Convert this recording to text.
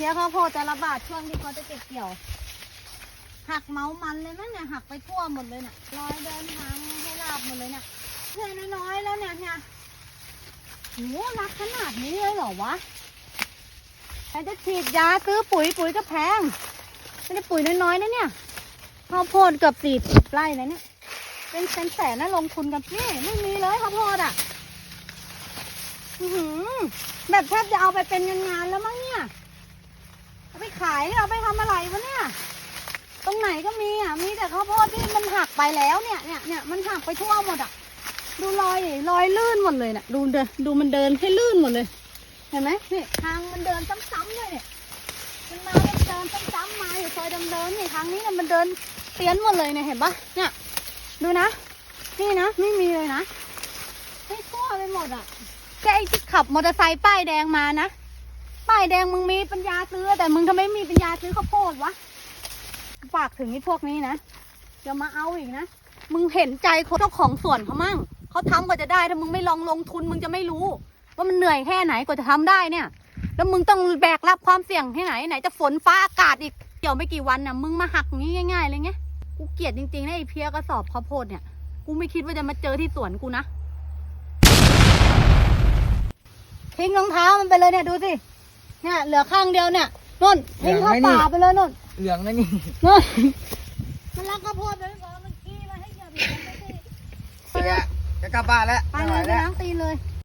พี้ยข้าวโพดแต่ละบาทช่วงที่เขาจะเก็บเกี่ยว หักเมามันเลยนะเนี่ยหักไปทั่วหมดเลยเนี่ยร้อยเดินทางให้ลาบหมดเลยเนี่ยเพื่อนน้อยๆแล้วเนี่ยเนี่ยโหรักขนาดนี้เลยเหรอวะใครจะฉีดยาซื้อปุ๋ยปุ๋ยก็แพงไม่ได้ปุ๋ยน้อยๆนะเนี่ยข้าวโพดเกือบสี่สิบไร่นะเนี่ยเป็นแสนแสนนะลงทุนกันนี่ไม่มีเลยข้าวโพดอะอือหือแบบแทบจะเอาไปเป็นงานๆแล้วมั้งเนี่ย ขายหรือเอาไปทำอะไรวะเนี่ย ตรงไหนก็มีอะ มีแต่ข้าวโพดที่มันหักไปแล้วเนี่ยเนี่ยเนี่ยมันหักไปทั่วหมดอะ ดูรอยรอยลื่นหมดเลยเนี่ยดูเดินดูมันเดินให้ลื่นหมดเลย เห็นไหมนี่ทางมันเดินซ้ำๆเลยเนี่ยมันมาเดินซ้ำๆมาอยู่ซอยเดิมๆนี่ทางนี้เนี่ยมันเดินเตี้ยนหมดเลยเนี่ยเห็นปะเนี่ยดูนะ นี่นะไม่มีเลยนะไม่ทั่วไปหมดอะแค่ไอ้ที่ขับมอเตอร์ไซค์ป้ายแดงมานะป้ายแดงมึงมีปัญญาซื้อ มึงทำไมมีปัญญาซื้อข้าวโพดวะฝากถึงไอ้พวกนี้นะอย่ามาเอาอีกนะ มึงเห็นใจเจ้าของสวนเขามั่งเขาทำกว่าจะได้ถ้ามึงไม่ลองลงทุนมึงจะไม่รู้ ว่ามันเหนื่อยแค่ไหนกว่าจะทำได้เนี่ย แล้วมึงต้องแบกรับความเสี่ยงที่ไหนไหนจะฝนฟ้าอากาศอีกเดี๋ยวไม่กี่วันน่ะมึงมาหักงนี้ง่ายๆเลยไงกูเกลียดจริงๆนะไอ้เพียกระสอบข้าวโพดเนี่ยกูไม่คิดว่าจะมาเจอที่สวนกูนะทิ้งรองเท้ามันไปเลยเนี่ยดูสิเนี่ยเหลือข้างเดียวเนี่ย นุ่นทิ้งเข้าป่าไปเลยนุ่นเหลืองนะนี่นู่นมันรักข้าวโพดไปก่อนมันขี้มาให้เหยียบอีกแล้วไม่ใช่เสียจะกลับบ้านแล้วไปไม่ไหเลวยไปแล้วล้างตีนเลย